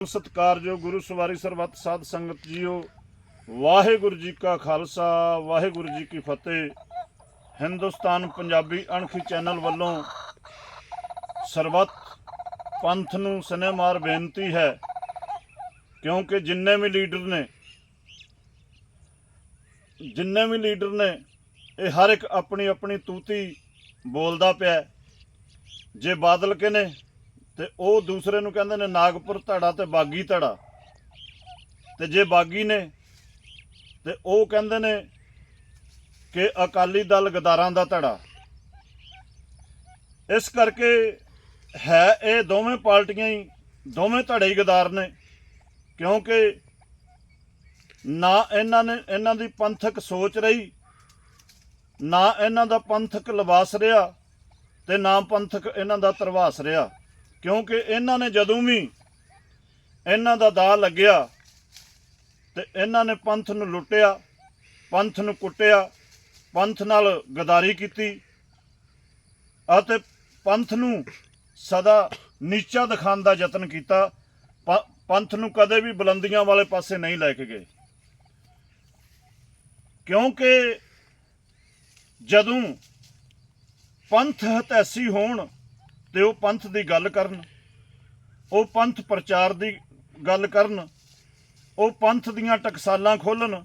ਸਤਿਕਾਰਯੋਗ ਗੁਰੂ ਸਵਾਰੀ ਸਰਬੱਤ ਸਾਧ ਸੰਗਤ ਜੀਓ, ਵਾਹਿਗੁਰੂ ਜੀ ਕਾ ਖਾਲਸਾ, ਵਾਹਿਗੁਰੂ ਜੀ ਕੀ ਫਤਿਹ। ਹਿੰਦੁਸਤਾਨ ਪੰਜਾਬੀ ਅਣਖੀ ਚੈਨਲ ਵੱਲੋਂ ਸਰਬੱਤ ਪੰਥ ਨੂੰ ਸਨੇਮਾਰ ਬੇਨਤੀ ਹੈ, ਕਿਉਂਕਿ ਜਿੰਨੇ ਵੀ ਲੀਡਰ ਨੇ, ਜਿੰਨੇ ਵੀ ਲੀਡਰ ਨੇ, ਇਹ ਹਰ ਇੱਕ ਆਪਣੀ ਆਪਣੀ ਤੂਤੀ ਬੋਲਦਾ ਪਿਆ ਜੇ ਬਾਦਲ ਕੇ ਨੇ ਤੇ ਉਹ ਦੂਸਰੇ ਨੂੰ ਕਹਿੰਦੇ ਨੇ, ਨਾਗਪੁਰ ਧੜਾ ਤੇ ਬਾਗੀ ਧੜਾ। ਤੇ ਜੇ ਬਾਗੀ ਨੇ, ਤੇ ਉਹ ਕਹਿੰਦੇ ਨੇ ਕਿ ਅਕਾਲੀ ਦਲ ਗਦਾਰਾਂ ਦਾ ਧੜਾ। ਇਸ ਕਰਕੇ ਹੈ ਇਹ ਦੋਵੇਂ ਪਾਰਟੀਆਂ ਹੀ, ਦੋਵੇਂ ਧੜੇ ਹੀ ਗਦਾਰ ਨੇ, ਕਿਉਂਕਿ ਨਾ ਇਹਨਾਂ ਨੇ, ਇਹਨਾਂ ਦੀ ਪੰਥਕ ਸੋਚ ਰਹੀ, ਨਾ ਇਹਨਾਂ ਦਾ ਪੰਥਕ ਲਿਬਾਸ ਰਿਹਾ ਤੇ ਨਾ ਪੰਥਕ ਇਹਨਾਂ ਦਾ ਤਰਵਾਸ ਰਿਹਾ। ਕਿਉਂਕਿ ਇਹਨਾਂ ਨੇ ਜਦੋਂ ਵੀ ਇਹਨਾਂ ਦਾ ਦਾ ਲੱਗਿਆ ਤੇ ਇਹਨਾਂ ਨੇ ਪੰਥ ਨੂੰ ਲੁੱਟਿਆ, ਪੰਥ ਨੂੰ ਕੁੱਟਿਆ, ਪੰਥ ਨਾਲ ਗਦਾਰੀ ਕੀਤੀ ਅਤੇ ਪੰਥ ਨੂੰ ਸਦਾ ਨੀਚਾ ਦਿਖਾਉਣ ਦਾ ਯਤਨ ਕੀਤਾ ਪੰਥ ਨੂੰ ਕਦੇ ਵੀ ਬੁਲੰਦੀਆਂ ਵਾਲੇ ਪਾਸੇ ਨਹੀਂ ਲੈ ਕੇ ਗਏ। ਕਿਉਂਕਿ ਜਦੋਂ ਪੰਥ ਹਤੈਸੀ ਹੋਣ ਤੇ ਉਹ ਪੰਥ ਦੀ ਗੱਲ ਕਰਨ, ਉਹ ਪੰਥ ਪ੍ਰਚਾਰ ਦੀ ਗੱਲ ਕਰਨ, ਉਹ ਪੰਥ ਦੀਆਂ ਟਕਸਾਲਾਂ ਖੋਲਣ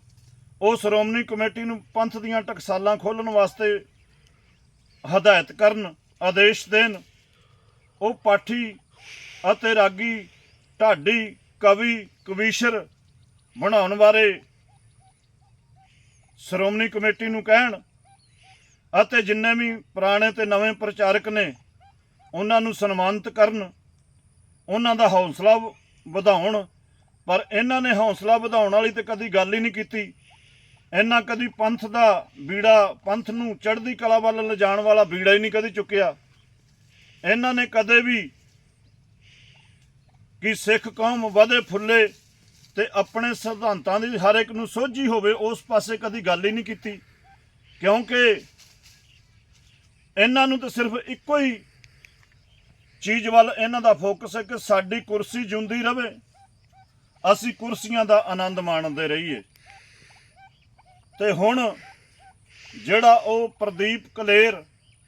ਉਹ ਸ਼੍ਰੋਮਣੀ ਕਮੇਟੀ ਨੂੰ ਪੰਥ ਦੀਆਂ ਟਕਸਾਲਾਂ ਖੋਲਣ ਵਾਸਤੇ ਹਦਾਇਤ ਕਰਨ, ਆਦੇਸ਼ ਦੇਣ, ਉਹ ਪਾਠੀ ਅਤੇ ਰਾਗੀ, ਢਾਡੀ, ਕਵੀ, ਕਵੀਸ਼ਰ ਬਣਾਉਣ ਬਾਰੇ ਸ਼੍ਰੋਮਣੀ ਕਮੇਟੀ ਨੂੰ ਕਹਿਣ ਅਤੇ ਜਿੰਨੇ ਵੀ ਪੁਰਾਣੇ ਤੇ ਨਵੇਂ ਪ੍ਰਚਾਰਕ ਨੇ ਉਹਨਾਂ ਨੂੰ ਸਨਮਾਨਿਤ ਕਰਨ, ਉਹਨਾਂ ਦਾ ਹੌਸਲਾ ਵ- ਵਧਾਉਣ, ਪਰ ਇਹਨਾਂ ਨੇ ਹੌਸਲਾ ਵਧਾਉਣ ਵਾਲੀ ਤੇ ਕਦੀ ਗੱਲ ਹੀ ਨਹੀਂ ਕੀਤੀ। ਇਹਨਾਂ ਕਦੀ ਪੰਥ ਦਾ ਬੀੜਾ, ਪੰਥ ਨੂੰ ਚੜ੍ਹਦੀ ਕਲਾ ਵੱਲ ਲਿਜਾਣ ਵਾਲਾ ਬੀੜਾ ਹੀ ਨਹੀਂ ਕਦੀ ਚੁੱਕਿਆ। ਇਹਨਾਂ ਨੇ ਕਦੇ ਵੀ ਕਿ ਸਿੱਖ ਕੌਮ ਵਧੇ ਫੁੱਲੇ ਤੇ ਆਪਣੇ ਸਿਧਾਂਤਾਂ ਦੀ ਹਰ ਇੱਕ ਨੂੰ ਸੋਝੀ ਹੋਵੇ, ਉਸ ਪਾਸੇ ਕਦੀ ਗੱਲ ਹੀ ਨਹੀਂ ਕੀਤੀ। ਕਿਉਂਕਿ ਇਹਨਾਂ ਨੂੰ ਤਾਂ ਸਿਰਫ ਇੱਕੋ ਹੀ ਚੀਜ਼ ਵੱਲ ਇਹਨਾਂ ਦਾ ਫੋਕਸ ਹੈ ਕਿ ਸਾਡੀ ਕੁਰਸੀ ਜੁੰਦੀ ਰਵੇ। ਅਸੀਂ ਕੁਰਸੀਆਂ ਦਾ ਆਨੰਦ ਮਾਣਦੇ ਰਹੀਏ। ਤੇ ਹੁਣ ਜਿਹੜਾ ਉਹ ਪ੍ਰਦੀਪ ਕਲੇਰ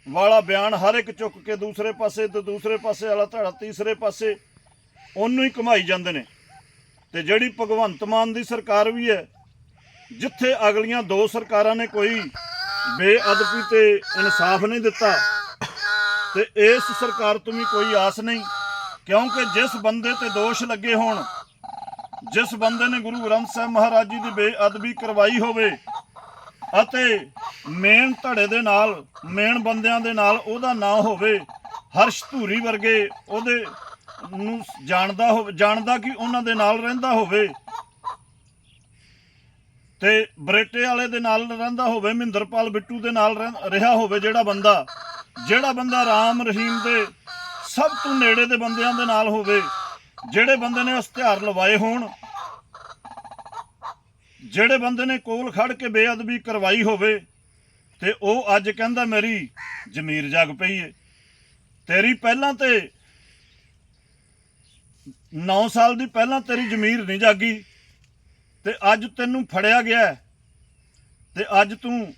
ਵਾਲਾ ਬਿਆਨ ਹਰ ਇੱਕ ਚੁੱਕ ਕੇ ਦੂਸਰੇ ਪਾਸੇ ਤੇ ਦੂਸਰੇ ਪਾਸੇ ਵਾਲਾ ਧੜਾ ਤੀਸਰੇ ਪਾਸੇ, ਉਹਨੂੰ ਹੀ ਘੁਮਾਈ ਜਾਂਦੇ ਨੇ। ਤੇ ਜਿਹੜੀ ਭਗਵੰਤ ਮਾਨ ਦੀ ਸਰਕਾਰ ਵੀ ਹੈ, ਜਿੱਥੇ ਅਗਲੀਆਂ ਦੋ ਸਰਕਾਰਾਂ ਨੇ ਕੋਈ ਬੇਅਦਬੀ ਤੇ ਇਨਸਾਫ ਨਹੀਂ ਦਿੱਤਾ ਤੇ ਇਸ ਸਰਕਾਰ ਤੋਂ ਵੀ ਕੋਈ ਆਸ ਨਹੀਂ, ਕਿਉਂਕਿ ਜਿਸ ਬੰਦੇ ਤੇ ਦੋਸ਼ ਲੱਗੇ ਹੋਣ, ਜਿਸ ਬੰਦੇ ਨੇ ਗੁਰੂ ਗ੍ਰੰਥ ਸਾਹਿਬ ਮਹਾਰਾਜ ਜੀ ਦੀ ਬੇਅਦਬੀ ਕਰਵਾਈ ਹੋਵੇ ਅਤੇ ਮੇਨ ਧੜੇ ਦੇ ਨਾਲ, ਮੇਨ ਬੰਦਿਆਂ ਦੇ ਨਾਲ ਉਹਦਾ ਨਾਂ ਹੋਵੇ, ਹਰਸ਼ ਧੂਰੀ ਵਰਗੇ ਉਹਦੇ ਨੂੰ ਜਾਣਦਾ ਹੋ, ਜਾਣਦਾ ਕਿ ਉਹਨਾਂ ਦੇ ਨਾਲ ਰਹਿੰਦਾ ਹੋਵੇ ਤੇ ਬਰੇਟੇ ਵਾਲੇ ਦੇ ਨਾਲ ਰਹਿੰਦਾ ਹੋਵੇ, ਮਹਿੰਦਰਪਾਲ ਬਿੱਟੂ ਦੇ ਨਾਲ ਰਹਿ- ਰਿਹਾ ਹੋਵੇ ਜਿਹੜਾ ਬੰਦਾ ਜਿਹੜਾ ਬੰਦਾ ਰਾਮ ਰਹੀਮ ਦੇ ਸਭ ਤੋਂ ਨੇੜੇ ਦੇ ਬੰਦਿਆਂ ਦੇ ਨਾਲ ਹੋਵੇ ਜਿਹੜੇ ਬੰਦੇ ਨੇ ਇਸ਼ਤਿਹਾਰ ਲਵਾਏ ਹੋਣ ਜਿਹੜੇ ਬੰਦੇ ਨੇ ਕੋਲ ਖੜ ਕੇ ਬੇਅਦਬੀ ਕਰਵਾਈ ਹੋਵੇ ਤੇ ਉਹ ਅੱਜ ਕਹਿੰਦਾ ਮੇਰੀ ਜ਼ਮੀਰ ਜਾਗ ਪਈ ਏ। ਤੇਰੀ ਪਹਿਲਾਂ ਤੇ 9 ਸਾਲ ਦੀ ਪਹਿਲਾਂ ਤੇਰੀ ਜ਼ਮੀਰ ਨਹੀਂ ਜਾਗੀ ਤੇ ਅੱਜ ਤੈਨੂੰ ਫੜਿਆ ਗਿਆ ਹੈ, ਤੇ ਅੱਜ ਤੂੰ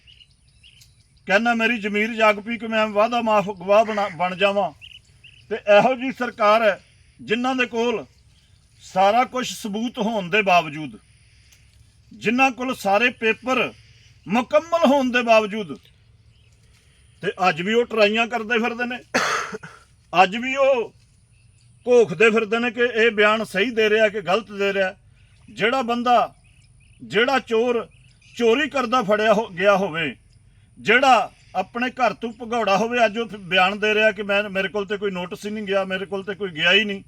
ਕਹਿੰਦਾ ਮੇਰੀ ਜ਼ਮੀਰ ਜਾਗ ਪਈ ਕਿ ਮੈਂ ਵਾਦਾ ਮਾਫ ਗਵਾਹ ਬਣਾ- ਬਣ ਜਾਵਾਂ। ਤੇ ਇਹੋ ਜੀ ਸਰਕਾਰ ਹੈ ਜਿਨ੍ਹਾਂ ਦੇ ਕੋਲ ਸਾਰਾ ਕੁਝ ਸਬੂਤ ਹੋਣ ਦੇ ਬਾਵਜੂਦ, ਜਿਨ੍ਹਾਂ ਕੋਲ ਸਾਰੇ ਪੇਪਰ ਮੁਕੰਮਲ ਹੋਣ ਦੇ ਬਾਵਜੂਦ, ਤੇ ਅੱਜ ਵੀ ਉਹ ਟਰਾਈਆਂ ਕਰਦੇ ਫਿਰਦੇ ਨੇ। ਅੱਜ ਵੀ ਉਹ ਘੋਖਦੇ ਫਿਰਦੇ ਨੇ ਕਿ ਇਹ ਬਿਆਨ ਸਹੀ ਦੇ ਰਿਹਾ ਕਿ ਗਲਤ ਦੇ ਰਿਹਾ। ਜਿਹੜਾ ਬੰਦਾ, ਜਿਹੜਾ ਚੋਰ ਚੋਰੀ ਕਰਦਾ ਫੜਿਆ ਹੋ ਗਿਆ ਹੋਵੇ ਜਿਹੜਾ ਆਪਣੇ ਘਰ ਤੋਂ ਭਗੌੜਾ ਹੋਵੇ, ਅੱਜ ਉਹ ਬਿਆਨ ਦੇ ਰਿਹਾ ਕਿ ਮੈਂ, ਮੇਰੇ ਕੋਲ ਤੇ ਕੋਈ ਨੋਟਿਸ ਹੀ ਨਹੀਂ ਗਿਆ, ਮੇਰੇ ਕੋਲ ਤੇ ਕੋਈ ਗਿਆ ਹੀ ਨਹੀਂ।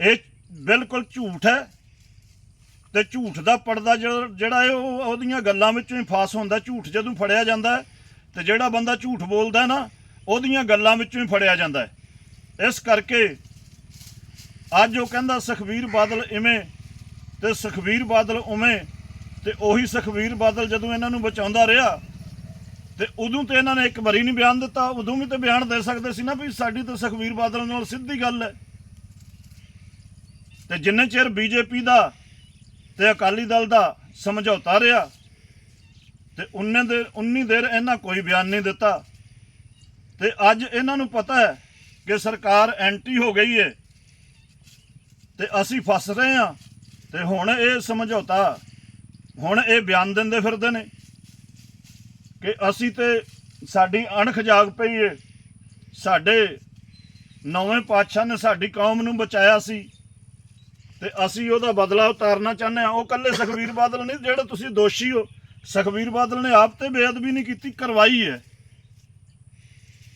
ਇਹ ਬਿਲਕੁਲ ਝੂਠ ਹੈ ਤੇ ਝੂਠ ਦਾ ਪਰਦਾ ਜਿਹੜਾ ਜਿਹੜਾ ਹੈ ਉਹ ਉਹਦੀਆਂ ਗੱਲਾਂ ਵਿੱਚੋਂ ਹੀ ਫਾਸ ਹੁੰਦਾ। ਝੂਠ ਜਦੋਂ ਫੜਿਆ ਜਾਂਦਾ ਹੈ ਤੇ ਜਿਹੜਾ ਬੰਦਾ ਝੂਠ ਬੋਲਦਾ ਨਾ, ਉਹਦੀਆਂ ਗੱਲਾਂ ਵਿੱਚੋਂ ਹੀ ਫੜਿਆ ਜਾਂਦਾ ਇਸ ਕਰਕੇ ਅੱਜ ਉਹ ਕਹਿੰਦਾ ਸੁਖਵੀਰ ਬਾਦਲ ਇਵੇਂ ਤੇ ਸੁਖਵੀਰ ਬਾਦਲ ਉਵੇਂ ਤੇ ਉਹੀ ਸੁਖਵੀਰ ਬਾਦਲ ਜਦੋਂ ਇਹਨਾਂ ਨੂੰ ਬਚਾਉਂਦਾ ਰਿਹਾ, ਤੇ ਉਦੋਂ ਤੇ ਇਹਨਾਂ ਨੇ ਇੱਕ ਵਾਰੀ ਨਹੀਂ ਬਿਆਨ ਦਿੱਤਾ, ਉਦੋਂ ਵੀ ਤੇ ਬਿਆਨ ਦੇ ਸਕਦੇ ਸੀ ਨਾ ਵੀ ਸਾਡੀ ਤਾਂ ਸੁਖਵੀਰ ਬਾਦਲ ਨਾਲ ਸਿੱਧੀ ਗੱਲ ਹੈ। ਤੇ ਜਿੰਨੇ ਚਿਰ ਬੀਜੇਪੀ ਦਾ ਤੇ ਅਕਾਲੀ ਦਲ ਦਾ ਸਮਝੌਤਾ ਰਿਹਾ, ਤੇ ਉਨੇ ਦੇ ਉਨੀ ਦੇਰ ਇਹਨਾਂ ਕੋਈ ਬਿਆਨ ਨਹੀਂ ਦਿੱਤਾ। ਤੇ ਅੱਜ ਇਹਨਾਂ ਨੂੰ ਪਤਾ ਹੈ ਕਿ ਸਰਕਾਰ ਐਂਟੀ ਹੋ ਗਈ ਹੈ ਤੇ ਅਸੀਂ ਫਸ ਰਹੇ ਹਾਂ, ਤੇ ਹੁਣ ਇਹ ਸਮਝੌਤਾ ਹੁਣ ਇਹ ਬਿਆਨ ਦਿੰਦੇ ਫਿਰਦੇ ਨੇ ਕਿ ਅਸੀਂ ਤੇ ਸਾਡੀ ਅਣਖ ਜਾਗ ਪਈ ਏ। ਸਾਡੇ ਨੌਵੇਂ ਪਾਤਸ਼ਾਹ ਨੇ ਸਾਡੀ ਕੌਮ ਨੂੰ ਬਚਾਇਆ ਸੀ ਤੇ ਅਸੀਂ ਉਹਦਾ ਬਦਲਾ ਉਤਾਰਨਾ ਚਾਹੁੰਦੇ ਹਾਂ। ਉਹ ਕੱਲੇ ਸੁਖਬੀਰ ਬਾਦਲ ਨਹੀਂ, ਜਿਹੜੇ ਤੁਸੀਂ ਦੋਸ਼ੀ ਹੋ। ਸੁਖਬੀਰ ਬਾਦਲ ਨੇ ਆਪ ਤੇ ਬੇਅਦਬੀ ਨਹੀਂ ਕੀਤੀ, ਕਰਵਾਈ ਹੈ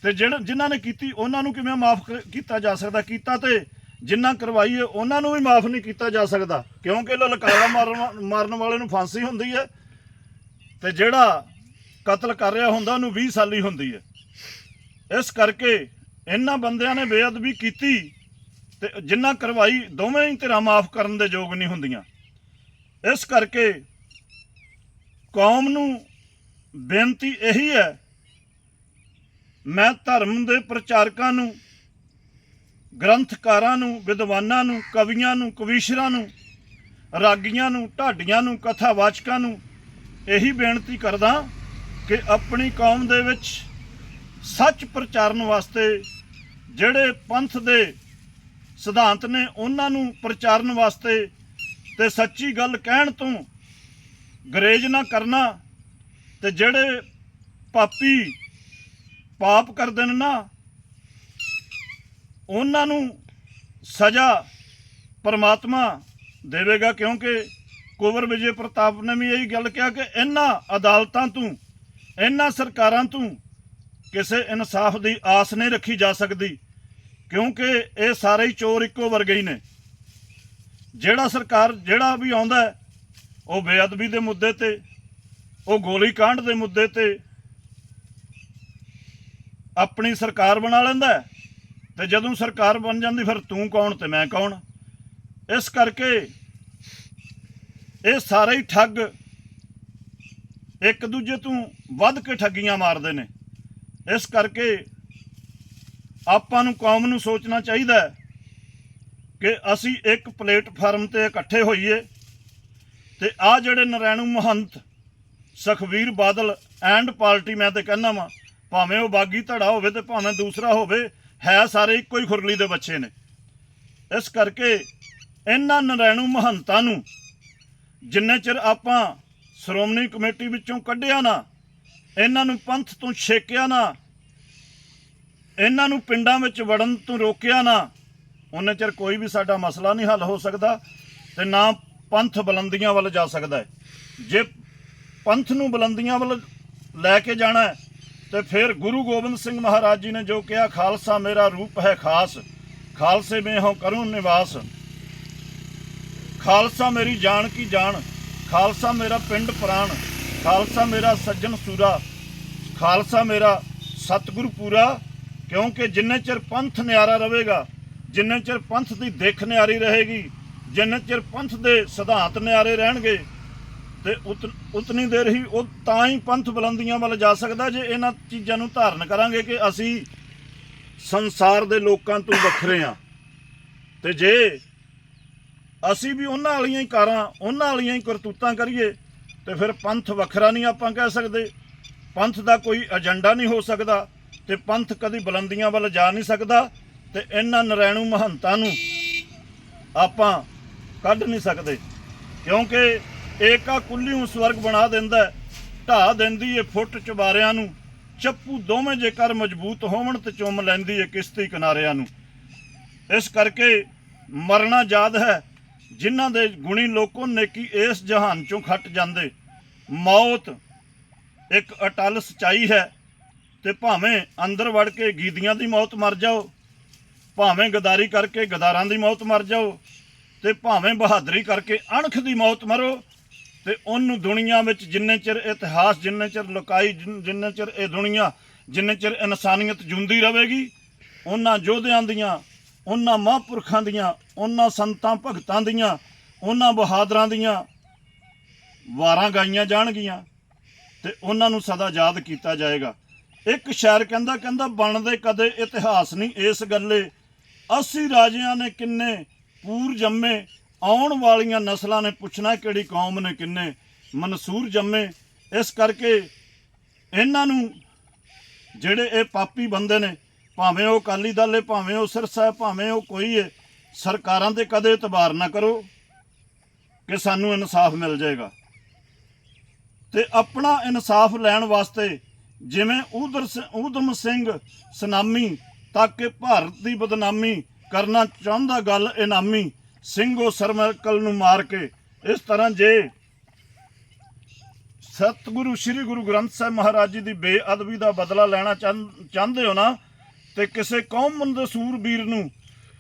ਤੇ ਜਿਹੜੇ ਜਿਨ੍ਹਾਂ ਨੇ ਕੀਤੀ, ਉਹਨਾਂ ਨੂੰ ਕਿਵੇਂ ਮਾਫ ਕੀਤਾ ਜਾ ਸਕਦਾ? ਕੀਤਾ ਤੇ ਜਿੰਨਾ ਕਰਵਾਈ ਹੈ, ਉਹਨਾਂ ਨੂੰ ਵੀ ਮਾਫ ਨਹੀਂ ਕੀਤਾ ਜਾ ਸਕਦਾ। ਕਿਉਂਕਿ ਲਲਕਾਰਾ ਮਾਰਨ ਮਾਰਨ ਵਾਲੇ ਨੂੰ ਫਾਂਸੀ ਹੁੰਦੀ ਹੈ ਤੇ ਜਿਹੜਾ ਕਤਲ ਕਰ ਰਿਹਾ ਹੁੰਦਾ, ਉਹਨੂੰ 20 ਸਾਲੀ ਹੁੰਦੀ ਹੈ। ਇਸ ਕਰਕੇ ਇਹਨਾਂ ਬੰਦਿਆਂ ਨੇ ਬੇਅਦਬੀ ਕੀਤੀ ਤੇ ਜਿੰਨਾ ਕਰਵਾਈ, ਦੋਵੇਂ ਹੀ ਧਿਰਾਂ ਮਾਫ ਕਰਨ ਦੇ ਯੋਗ ਨਹੀਂ ਹੁੰਦੀਆਂ। ਇਸ ਕਰਕੇ ਕੌਮ ਨੂੰ ਬੇਨਤੀ ਇਹੀ ਹੈ, ਮੈਂ ਧਰਮ ਦੇ ਪ੍ਰਚਾਰਕਾਂ ਨੂੰ ਗ੍ਰੰਥਕਾਰਾਂ ਨੂੰ, ਵਿਦਵਾਨਾਂ ਨੂੰ, ਕਵੀਆਂ ਨੂੰ, ਕਵੀਸ਼ਰਾਂ ਨੂੰ, ਰਾਗੀਆਂ ਨੂੰ, ਢਾਡੀਆਂ ਨੂੰ, ਕਥਾਵਾਚਕਾਂ ਨੂੰ ਇਹੀ ਬੇਨਤੀ ਕਰਦਾ ਕਿ ਆਪਣੀ ਕੌਮ ਦੇ ਵਿੱਚ ਸੱਚ ਪ੍ਰਚਾਰਨ ਵਾਸਤੇ ਜਿਹੜੇ ਪੰਥ ਦੇ ਸਿਧਾਂਤ ਨੇ ਉਹਨਾਂ ਨੂੰ ਪ੍ਰਚਾਰਨ ਵਾਸਤੇ ਤੇ ਸੱਚੀ ਗੱਲ ਕਹਿਣ ਤੋਂ ਗਰੇਜ ਨਾ ਕਰਨਾ ਤੇ ਜਿਹੜੇ ਪਾਪੀ ਪਾਪ ਕਰਦੇ ਨੇ ਨਾ ਉਹਨਾਂ ਨੂੰ ਸਜ਼ਾ ਪਰਮਾਤਮਾ ਦੇਵੇਗਾ ਕਿਉਂਕਿ ਕੁਵਰ ਵਿਜੇ ਪ੍ਰਤਾਪ ਨੇ ਵੀ ਇਹੀ ਗੱਲ ਕਿਹਾ ਕਿ ਇਹਨਾਂ ਅਦਾਲਤਾਂ ਤੋਂ, ਇਹਨਾਂ ਸਰਕਾਰਾਂ ਤੋਂ ਕਿਸੇ ਇਨਸਾਫ ਦੀ ਆਸ ਨਹੀਂ ਰੱਖੀ ਜਾ ਸਕਦੀ, ਕਿਉਂਕਿ ਇਹ ਸਾਰੇ ਹੀ ਚੋਰ ਇੱਕੋ ਵਰਗੇ ਹੀ ਨੇ। ਜਿਹੜਾ ਸਰਕਾਰ, ਜਿਹੜਾ ਵੀ ਆਉਂਦਾ ਉਹ ਬੇਅਦਬੀ ਦੇ ਮੁੱਦੇ ਤੇ, ਉਹ ਗੋਲੀ ਕਾਂਡ ਦੇ ਮੁੱਦੇ ਤੇ ਆਪਣੀ ਸਰਕਾਰ ਬਣਾ ਲੈਂਦਾ ਤੇ ਜਦੋਂ ਸਰਕਾਰ ਬਣ ਜਾਂਦੀ ਫਿਰ ਤੂੰ ਕੌਣ ਤੇ ਮੈਂ ਕੌਣ? ਇਸ ਕਰਕੇ ਇਹ ਸਾਰੇ ਹੀ ਠੱਗ ਇੱਕ ਦੂਜੇ ਤੋਂ ਵੱਧ ਕੇ ਠੱਗੀਆਂ ਮਾਰਦੇ ਨੇ। ਇਸ ਕਰਕੇ ਆਪਾਂ ਨੂੰ ਕੌਮ ਨੂੰ ਸੋਚਣਾ ਚਾਹੀਦਾ ਹੈ ਕਿ ਅਸੀਂ ਇੱਕ ਪਲੇਟਫਾਰਮ ਤੇ ਇਕੱਠੇ ਹੋਈਏ ਤੇ ਆ ਜਿਹੜੇ ਨਰੈਣੂ ਮਹੰਤ, ਸੁਖਵੀਰ ਬਾਦਲ ਐਂਡ ਪਾਰਟੀ ਮੈਂ ਤੇ ਕਹਿੰਦਾ ਵਾਂ, ਭਾਵੇਂ ਉਹ ਬਾਗੀ ਧੜਾ ਹੋਵੇ ਤੇ ਭਾਵੇਂ ਦੂਸਰਾ ਹੋਵੇ ਹੈ ਸਾਰੇ ਇੱਕੋ ਹੀ ਖੁਰਲੀ ਦੇ ਬੱਚੇ ਨੇ। ਇਸ ਕਰਕੇ ਇਹਨਾਂ ਨਰੈਣੂ ਮਹੰਤਾਂ ਨੂੰ ਜਿੰਨੇ ਚਿਰ ਆਪਾਂ ਸ਼੍ਰੋਮਣੀ ਕਮੇਟੀ ਵਿੱਚੋਂ ਕੱਢਿਆ ਨਾ, ਇਹਨਾਂ ਨੂੰ ਪੰਥ ਤੋਂ ਛੇਕਿਆ ਨਾ, ਇਹਨਾਂ ਨੂੰ ਪਿੰਡਾਂ ਵਿੱਚ ਵੜਨ ਤੋਂ ਰੋਕਿਆ ਨਾ ਉਹਨੇ ਚਿਰ ਕੋਈ ਵੀ ਸਾਡਾ ਮਸਲਾ ਨਹੀਂ ਹੱਲ ਹੋ ਸਕਦਾ ਤੇ ਨਾ ਪੰਥ ਬੁਲੰਦੀਆਂ ਵੱਲ ਜਾ ਸਕਦਾ ਹੈ। ਜੇ ਪੰਥ ਨੂੰ ਬੁਲੰਦੀਆਂ ਵੱਲ ਲੈ ਕੇ ਜਾਣਾ ਹੈ ਤੇ ਫਿਰ ਗੁਰੂ ਗੋਬਿੰਦ ਸਿੰਘ ਮਹਾਰਾਜ ਜੀ ਨੇ ਜੋ ਕਿਹਾ, ਖਾਲਸਾ ਮੇਰਾ ਰੂਪ ਹੈ ਖਾਸ, ਖਾਲਸੇ ਮੈਂ ਹਾਂ ਕਰੂੰ ਨਿਵਾਸ। ਖਾਲਸਾ ਮੇਰੀ ਜਾਨ ਕੀ ਜਾਨ, ਖਾਲਸਾ ਮੇਰਾ ਪਿੰਡ ਪ੍ਰਾਣ, ਖਾਲਸਾ ਮੇਰਾ ਸੱਜਣ ਸੂਰਾ, ਖਾਲਸਾ ਮੇਰਾ ਸਤਿਗੁਰੂ ਪੂਰਾ, ਕਿਉਂਕਿ ਜਿੰਨੇ ਚਿਰ ਪੰਥ ਨਿਆਰਾ ਰਹੇਗਾ, ਜਿੰਨੇ ਚਿਰ ਪੰਥ ਦੀ ਦਿੱਖ ਨਿਆਰੀ ਰਹੇਗੀ, ਜਿੰਨੇ ਚਿਰ ਪੰਥ ਦੇ ਸਿਧਾਂਤ ਨਿਆਰੇ ਰਹਿਣਗੇ ਤੇ ਉਤ- ਉਤਨੀ ਦੇਰ ਹੀ ਉਹ ਤਾਂ ਹੀ ਪੰਥ ਬੁਲੰਦੀਆਂ ਵੱਲ ਜਾ ਸਕਦਾ ਜੇ ਇਹਨਾਂ ਚੀਜ਼ਾਂ ਨੂੰ ਧਾਰਨ ਕਰਾਂਗੇ ਕਿ ਅਸੀਂ ਸੰਸਾਰ ਦੇ ਲੋਕਾਂ ਤੋਂ ਵੱਖਰੇ ਹਾਂ। ਤੇ ਜੇ ਅਸੀਂ ਵੀ ਉਹਨਾਂ ਵਾਲੀਆਂ ਹੀ ਕਾਰਾਂ, ਉਹਨਾਂ ਵਾਲੀਆਂ ਹੀ ਕਰਤੂਤਾਂ ਕਰੀਏ, ਤੇ ਫਿਰ ਪੰਥ ਵੱਖਰਾ ਨਹੀਂ ਆਪਾਂ ਕਹਿ ਸਕਦੇ। ਪੰਥ ਦਾ ਕੋਈ ਏਜੰਡਾ ਨਹੀਂ ਹੋ ਸਕਦਾ ਤੇ ਪੰਥ ਕਦੀ ਬੁਲੰਦੀਆਂ ਵੱਲ ਜਾ ਨਹੀਂ ਸਕਦਾ ਤੇ ਇਹਨਾਂ ਨਰੈਣੂ ਮਹੰਤਾਂ ਨੂੰ ਆਪਾਂ ਕੱਢ ਨਹੀਂ ਸਕਦੇ। ਕਿਉਂਕਿ ਏਕਾ ਕੁੱਲੀਉ ਸਵਰਗ ਬਣਾ ਦਿੰਦਾ ਹੈ, ਢਾਹ ਦਿੰਦੀ ਏ ਫੁੱਟ ਚੁਬਾਰਿਆਂ ਨੂੰ ਚੱਪੂ ਦੋਵੇਂ ਜੇਕਰ ਮਜ਼ਬੂਤ ਹੋਵਣ ਤੇ ਚੁੰਮ ਲੈਂਦੀ ਏ ਕਿਸ਼ਤੀ ਕਿਨਾਰਿਆਂ ਨੂੰ। ਇਸ ਕਰਕੇ ਮਰਨਾ ਯਾਦ ਹੈ ਜਿਨ੍ਹਾਂ ਦੇ ਗੁਣੀ ਲੋਕੋ ਨੇਕੀ ਇਸ ਜਹਾਨ ਚੋਂ ਖੱਟ ਜਾਂਦੇ। ਮੌਤ ਇੱਕ ਅਟਲ ਸਚਾਈ ਹੈ ਤੇ ਭਾਵੇਂ ਅੰਦਰ ਵੜ ਕੇ ਗੀਦੀਆਂ ਦੀ ਮੌਤ ਮਰ ਜਾਓ ਭਾਵੇਂ ਗਦਾਰੀ ਕਰਕੇ ਗਦਾਰਾਂ ਦੀ ਮੌਤ ਮਰ ਜਾਓ ਤੇ ਭਾਵੇਂ ਬਹਾਦਰੀ ਕਰਕੇ ਅਣਖ ਦੀ ਮੌਤ ਮਰੋ ਤੇ ਉਹਨੂੰ ਦੁਨੀਆ ਵਿੱਚ ਜਿੰਨੇ ਚਿਰ ਇਤਿਹਾਸ, ਜਿੰਨੇ ਚਿਰ ਲੁਕਾਈ, ਜਿੰਨੇ ਚਿਰ ਇਹ ਦੁਨੀਆ, ਜਿੰਨੇ ਚਿਰ ਇਨਸਾਨੀਅਤ ਜਿਉਂਦੀ ਰਹੇਗੀ ਉਹਨਾਂ ਯੋਧਿਆਂ ਦੀਆਂ ਉਹਨਾਂ ਮਹਾਂਪੁਰਖਾਂ ਦੀਆਂ ਉਹਨਾਂ ਸੰਤਾਂ ਭਗਤਾਂ ਦੀਆਂ ਉਹਨਾਂ ਬਹਾਦਰਾਂ ਦੀਆਂ ਵਾਰਾਂ ਗਾਈਆਂ ਜਾਣਗੀਆਂ ਤੇ ਉਹਨਾਂ ਨੂੰ ਸਦਾ ਯਾਦ ਕੀਤਾ ਜਾਏਗਾ। ਇੱਕ ਸ਼ਾਇਰ ਕਹਿੰਦਾ ਕਹਿੰਦਾ ਬਣਦੇ ਕਦੇ ਇਤਿਹਾਸ ਨਹੀਂ ਇਸ ਗੱਲੇ। 80 ਰਾਜਿਆਂ ਨੇ ਕਿੰਨੇ ਪੂਰ ਜੰਮੇ ਆਉਣ ਵਾਲੀਆਂ ਨਸਲਾਂ ਨੇ ਪੁੱਛਣਾ ਕਿਹੜੀ ਕੌਮ ਨੇ ਕਿੰਨੇ ਮਨਸੂਰ ਜੰਮੇ। ਇਸ ਕਰਕੇ ਇਹਨਾਂ ਨੂੰ ਜਿਹੜੇ ਇਹ ਪਾਪੀ ਬੰਦੇ ਨੇ, ਭਾਵੇਂ ਉਹ ਅਕਾਲੀ ਦਲ ਹੈ ਭਾਵੇਂ ਉਹ ਸਿਰਸਾ ਹੈ ਭਾਵੇਂ ਉਹ ਕੋਈ ਹੈ ਸਰਕਾਰਾਂ ਤੇ ਕਦੇ ਇਤਬਾਰ ਨਾ ਕਰੋ ਕਿ ਸਾਨੂੰ ਇਨਸਾਫ ਮਿਲ ਜਾਏਗਾ। ਤੇ ਆਪਣਾ ਇਨਸਾਫ ਲੈਣ ਵਾਸਤੇ ਜਿਵੇਂ ਉਧਰ ਊਧਮ ਸਿੰਘ ਸੁਨਾਮੀ ਤੱਕ ਕਿ ਭਾਰਤ ਦੀ ਬਦਨਾਮੀ ਕਰਨਾ ਚਾਹੁੰਦਾ ਗੱਲ ਇਨਾਮੀ ਸਿੰਘੋ ਸਰਮਕਲ ਨੂੰ ਮਾਰ ਕੇ ਇਸ ਤਰ੍ਹਾਂ ਜੇ ਸਤਿਗੁਰੂ, ਸ੍ਰੀ ਗੁਰੂ ਗ੍ਰੰਥ ਸਾਹਿਬ ਮਹਾਰਾਜ ਜੀ ਦੀ ਬੇਅਦਬੀ ਦਾ ਬਦਲਾ ਲੈਣਾ ਚਾਹੁੰ- ਚਾਹੁੰਦੇ ਹੋ ਨਾ, ਤੇ ਕਿਸੇ ਕੌਮ ਦੇ ਸੂਰਬੀਰ ਨੂੰ,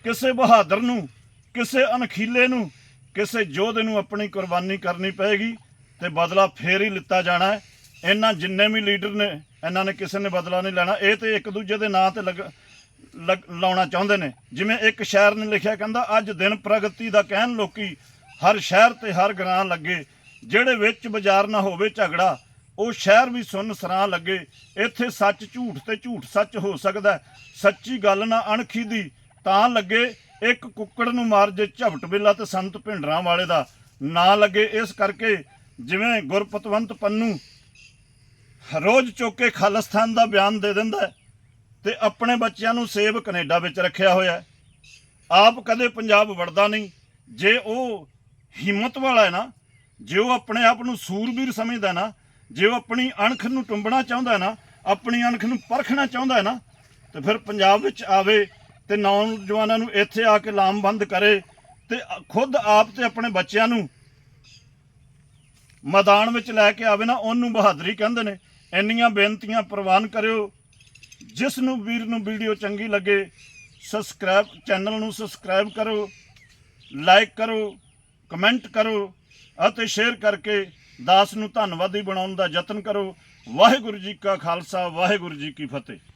ਕਿਸੇ ਬਹਾਦਰ ਨੂੰ, ਕਿਸੇ ਅਣਖੀਲੇ ਨੂੰ, ਕਿਸੇ ਯੋਧੇ ਨੂੰ ਆਪਣੀ ਕੁਰਬਾਨੀ ਕਰਨੀ ਪਏਗੀ ਤੇ ਬਦਲਾ ਫੇਰ ਹੀ ਲਿੱਤਾ ਜਾਣਾ ਹੈ। ਇਹਨਾਂ ਜਿੰਨੇ ਵੀ ਲੀਡਰ ਨੇ, ਇਹਨਾਂ ਨੇ ਕਿਸੇ ਨੇ ਬਦਲਾ ਨਹੀਂ ਲੈਣਾ। ਇਹ ਤੇ ਇੱਕ ਦੂਜੇ ਦੇ ਨਾਂ ਤੇ ਲੱਗ- ਲਾਉਣਾ ਚਾਹੁੰਦੇ ਨੇ। ਜਿਵੇਂ ਇੱਕ ਸ਼ਾਇਰ ਨੇ ਲਿਖਿਆ, ਕਹਿੰਦਾ, ਅੱਜ ਦਿਨ ਪ੍ਰਗਤੀ ਦਾ ਕਹਿਣ ਲੋਕੀ ਹਰ ਸ਼ਹਿਰ ਤੇ ਹਰ ਗ੍ਰਾਂ ਲੱਗੇ। ਜਿਹੜੇ ਵਿੱਚ ਬਾਜ਼ਾਰ ਨਾ ਹੋਵੇ ਝਗੜਾ, ਉਹ ਸ਼ਹਿਰ ਵੀ ਸੁੰਨ ਸਰਾਂ ਲੱਗੇ। ਇੱਥੇ ਸੱਚ ਝੂਠ ਤੇ ਝੂਠ ਸੱਚ ਹੋ ਸਕਦਾ ਸੱਚੀ ਗੱਲ ਨਾ ਅਣਖੀ ਦੀ ਤਾਂ ਲੱਗੇ। ਇੱਕ ਕੁੱਕੜ ਨੂੰ ਮਾਰ ਜੇ ਝਪਟ ਬਿੱਲਾ ਤੇ ਸੰਤ ਭਿੰਡਰਾਂ ਵਾਲੇ ਦਾ ਨਾ ਲੱਗੇ। ਇਸ ਕਰਕੇ ਜਿਵੇਂ ਗੁਰਪਤਵੰਤ ਪੰਨੂ ਰੋਜ਼ ਚੁੱਕ ਕੇ ਖਾਲਿਸਤਾਨ ਦਾ ਬਿਆਨ ਦੇ ਦਿੰਦਾ ਤੇ ਆਪਣੇ ਬੱਚਿਆਂ ਨੂੰ ਸੇਵ ਕੈਨੇਡਾ ਵਿੱਚ ਰੱਖਿਆ ਹੋਇਆ ਹੈ। ਆਪ ਕਦੇ ਪੰਜਾਬ ਵੜਦਾ ਨਹੀਂ। ਜੇ ਉਹ ਹਿੰਮਤ ਵਾਲਾ ਹੈ ਨਾ, ਜੇ ਉਹ ਆਪਣੇ ਆਪ ਨੂੰ ਸੂਰਬੀਰ ਸਮਝਦਾ ਨਾ, ਜੇ ਉਹ ਆਪਣੀ ਅਣਖ ਨੂੰ ਟੁੰਬਣਾ ਚਾਹੁੰਦਾ ਨਾ, ਆਪਣੀ ਅਣਖ ਨੂੰ ਪਰਖਣਾ ਚਾਹੁੰਦਾ ਹੈ ਨਾ, ਤੇ ਫਿਰ ਪੰਜਾਬ ਵਿੱਚ ਆਵੇ ਤੇ ਨੌਜਵਾਨਾਂ ਨੂੰ ਇੱਥੇ ਆ ਕੇ ਲਾਮਬੰਦ ਕਰੇ ਤੇ ਖੁਦ ਆਪ ਤੇ ਆਪਣੇ ਬੱਚਿਆਂ ਨੂੰ ਮੈਦਾਨ ਵਿੱਚ ਲੈ ਕੇ ਆਵੇ ਨਾ, ਉਹਨੂੰ ਬਹਾਦਰੀ ਕਹਿੰਦੇ ਨੇ। ਇੰਨੀਆਂ ਬੇਨਤੀਆਂ ਪ੍ਰਵਾਨ ਕਰਿਓ। ਜਿਸ ਨੂੰ ਵੀਰ ਨੂੰ ਵੀਡੀਓ ਚੰਗੀ ਲੱਗੇ ਸਬਸਕ੍ਰਾਈਬ ਚੈਨਲ ਨੂੰ ਸਬਸਕ੍ਰਾਈਬ ਕਰੋ ਲਾਈਕ ਕਰੋ ਕਮੈਂਟ ਕਰੋ ਅਤੇ ਸ਼ੇਅਰ ਕਰਕੇ ਦਾਸ ਨੂੰ ਧੰਨਵਾਦੀ ਬਣਾਉਣ ਦਾ ਯਤਨ ਕਰੋ। ਵਾਹਿਗੁਰੂ ਜੀ ਕਾ ਖਾਲਸਾ, ਵਾਹਿਗੁਰੂ ਜੀ ਕੀ ਫਤਿਹ।